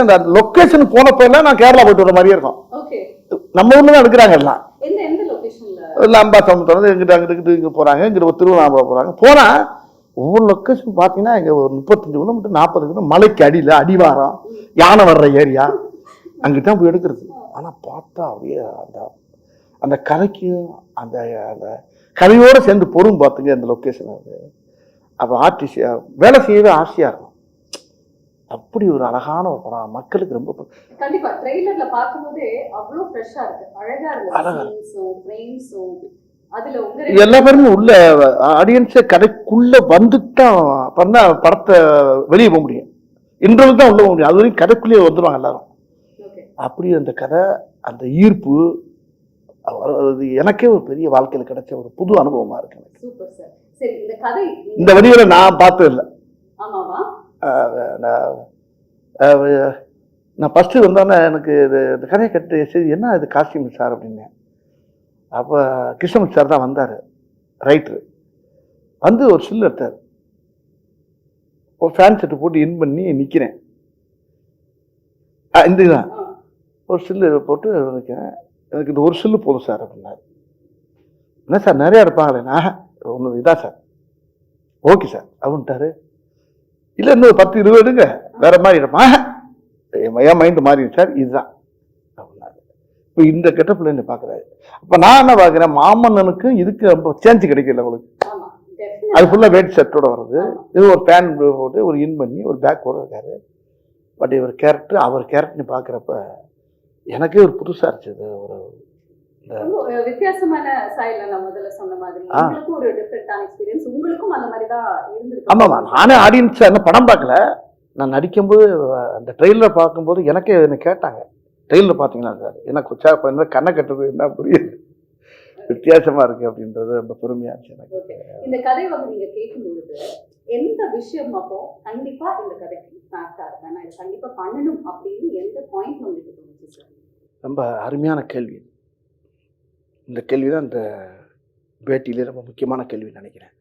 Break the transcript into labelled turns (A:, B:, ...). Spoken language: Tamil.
A: அந்த லொக்கேஷன் போனப்பெல்லாம் நான் கேரளா போயிட்டு வர மாதிரியே இருக்கும்.
B: ஓகே
A: நம்ம ஊர்ல தான் எடுக்கிறாங்க எல்லாம். அம்பாசமுத்திரம் வந்து எங்கிட்ட அங்கிட்டு இங்கே போகிறாங்க இங்கிட்ட ஒரு திருவண்ணாமலை போகிறாங்க போனால் ஒவ்வொரு லொக்கேஷன் பார்த்தீங்கன்னா இங்கே ஒரு முப்பத்தஞ்சு கிலோமீட்டர் நாற்பது கிலோமீட்டர் மலைக்கு அடியில் அடிவாரம் யானை வர்ற ஏரியா அங்கிட்டு தான் போய் எடுக்கிறது. ஆனால் பார்த்தா அப்படியே அந்த அந்த கதைக்கும் அந்த அந்த கதையோடு சேர்ந்து பொறும் பார்த்துங்க அந்த லொக்கேஷன் அது அப்போ ஆர்டிஸ்ட் வேலை செய்யவே ஆசையாக இருக்கும். அப்படி ஒரு அழகான ஒரு படம். மக்களுக்கு ரொம்ப
B: கண்டிப்பா. ட்ரெய்லர்ல பார்க்கும்போதே அவ்வளவு ஃப்ரெஷ்ஷா இருக்கு. அழகா இருக்கு.
A: எல்லா பேருமே உள்ள ஆடியன்ஸே கதைக்குள்ள வந்துட்டான் பண்ணா படத்தை வெளியே போக முடியும். இன்டர்வல் தான் உள்ள போக முடியும். அது வரைக்கும் கதைக்குள்ளேயே வந்துடுவாங்க எல்லாரும். அப்படி அந்த கதை அந்த ஈர்ப்பு எனக்கே ஒரு பெரிய வாழ்க்கையில் கிடைச்ச ஒரு புது அனுபவமா இருக்கு எனக்கு.
B: இந்த
A: வடிவில் நான் பார்த்தது இல்லை நான் ஃபஸ்ட்டு வந்தோடனே எனக்கு இது இந்த கதையை கட்டு சரி என்ன இது காஸ்டியூம் சார் அப்படின்னேன் அப்போ கிருஷ்ணமூர்த்தி சார் தான் வந்தார் ரைட்ரு வந்து ஒரு சில்லு எடுத்தார். ஒரு ஃபேன் செட்டு போட்டு இன் பண்ணி நிற்கிறேன் இந்த இதுதான். ஒரு சில்லு போட்டு நிற்கிறேன் எனக்கு இந்த ஒரு சில்லு போதும் சார் அப்படின்னாரு. என்ன சார் நிறையா எடுப்பாங்களேண்ணா ஒன்று இதான் சார். ஓகே சார் அப்படின்ட்டாரு. இல்லை இன்னும் பத்து இருபது எடுங்க. வேற மாதிரி இடமா என் மைண்டு மாறிடுச்சு சார். இதுதான். இப்போ இந்த கெட்டப்பில் என்ன பார்க்குறாரு அப்போ நான் என்ன பார்க்குறேன் மாமன்னனுக்கு இதுக்கு ரொம்ப சேஞ்சு கிடைக்கல உங்களுக்கு அது. ஃபுல்லாக வெயிட் ஷர்ட்டோட வருது. இது ஒரு பேன் போட்டு ஒரு இன் பண்ணி ஒரு பேக் போட இருக்காரு. பட் இவர் கேரக்டர் அவர் கேரக்டர்னு பார்க்குறப்ப எனக்கே ஒரு புதுசாக இருந்துச்சு ஒரு
B: வித்தியாசமான ஸ்டைல்ல நான் முதல்ல சொன்ன மாதிரி
A: ஆ.
B: உங்களுக்கும் ஒரு டிஃப்ரெண்டான எக்ஸ்பீரியன்ஸ் உங்களுக்கும் அந்த மாதிரி தான் இருந்திருக்கு.
A: ஆமாம்மா நானே ஆடியன்ஸ் என்ன படம் பார்க்கல. நான் நடிக்கும்போது அந்த ட்ரெயிலர் பார்க்கும்போது எனக்கே என்ன கேட்டாங்க. ட்ரெயிலர் பார்த்தீங்களா சார்? எனக்கு உச்சா என்ன கண்ணை கட்டுறது என்ன புரியுது? வித்தியாசமா இருக்கு அப்படின்றது ரொம்ப பெருமையா இருந்துச்சு எனக்கு.
B: இந்த கதை வந்து நீங்க கேட்கும் பொழுது எந்த விஷயம் அப்போ கண்டிப்பா இந்த கதைக்கு ஃபேக்டா இருக்கேன் நான் இதை கண்டிப்பா பண்ணணும் அப்படின்னு எந்த பாயிண்ட் உங்களுக்கு
A: ரொம்ப அருமையான கேள்வி. இந்த கேள்வி தான் இந்த பேட்டியிலே ரொம்ப முக்கியமான கேள்வி நினைக்கிறேன்.